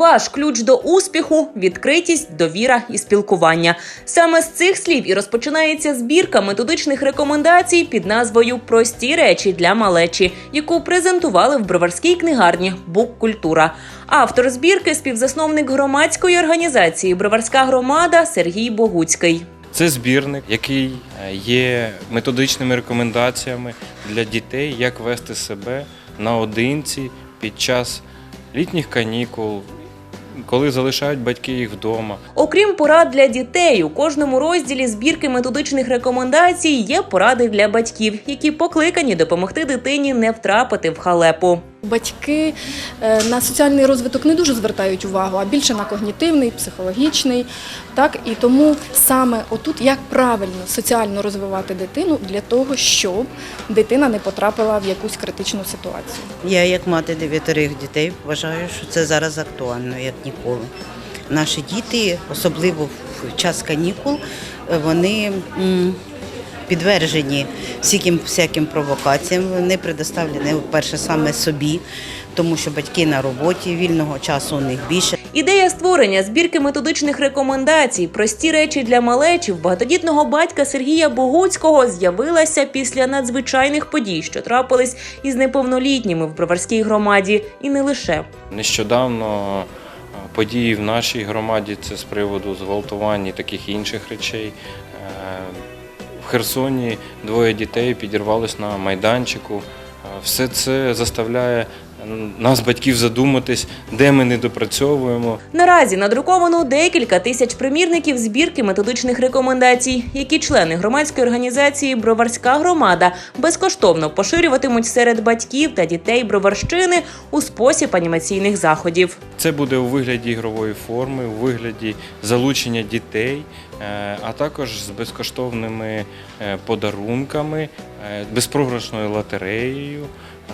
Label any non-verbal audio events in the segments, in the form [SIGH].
ваш ключ до успіху, відкритість, довіра і спілкування. Саме з цих слів і розпочинається збірка методичних рекомендацій під назвою Прості речі для малечі, яку презентували в броварській книгарні Бук Культура. Автор збірки співзасновник громадської організації Броварська громада Сергій Богуцький. Це збірник, який е, є методичними рекомендаціями для дітей, як вести себе наодинці під час літніх канікул, коли залишають батьки їх вдома. Окрім порад для дітей, у кожному розділі збірки методичних рекомендацій є поради для батьків, які покликані допомогти дитині не втрапити в халепу. Батьки е, на соціальний розвиток не дуже звертають увагу, а більше на когнітивний, психологічний. Так? І тому саме отут як правильно соціально розвивати дитину для того, щоб дитина не потрапила в якусь критичну ситуацію. Я, як мати дев'ятерих дітей, вважаю, що це зараз актуально, як ніколи. Наші діти, особливо в час канікул, вони підтверджені всяким, всяким провокаціям. Вони предоставлені, перше, саме собі, тому що батьки на роботі, вільного часу у них більше. Ідея створення збірки методичних рекомендацій, прості речі для малечі в багатодітного батька Сергія Богуцького з'явилася після надзвичайних подій, що трапились із неповнолітніми в броварській громаді, і не лише. Нещодавно е, події в нашій громаді це з приводу зґвалтувань і таких інших речей. Херсоні двоє дітей підірвались на майданчику. Е, Все це заставляє нас, батьків, задуматись, де ми недопрацьовуємо, Наразі надруковано декілька тисяч примірників збірки методичних рекомендацій, які члени громадської організації Броварська громада безкоштовно поширюватимуть серед батьків та дітей Броварщини у спосіб анімаційних заходів. Це буде у вигляді ігрової форми, у вигляді залучення дітей, а також з безкоштовними е, подарунками, е, безпрограшною лотереєю,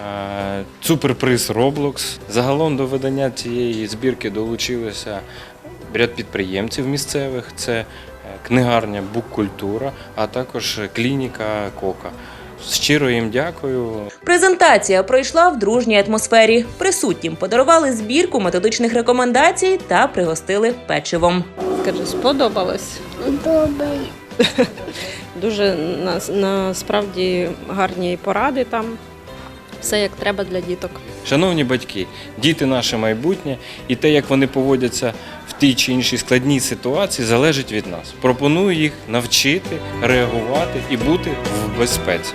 е, суперприз Roblox. Загалом до видання цієї збірки долучилися ряд підприємців місцевих. Це е, книгарня Буккультура, а також клініка Кока. Щиро їм дякую. Презентація пройшла в дружній атмосфері. Присутнім подарували збірку методичних рекомендацій та пригостили печивом. Скажи, сподобалось? Добре. [LAUGHS] Дуже насправді гарні поради там. Все як треба для діток. Шановні батьки, діти наше майбутнє, і те, як вони поводяться в тій чи іншій складній ситуації, залежить від нас. Пропоную їх навчити реагувати і бути в безпеці.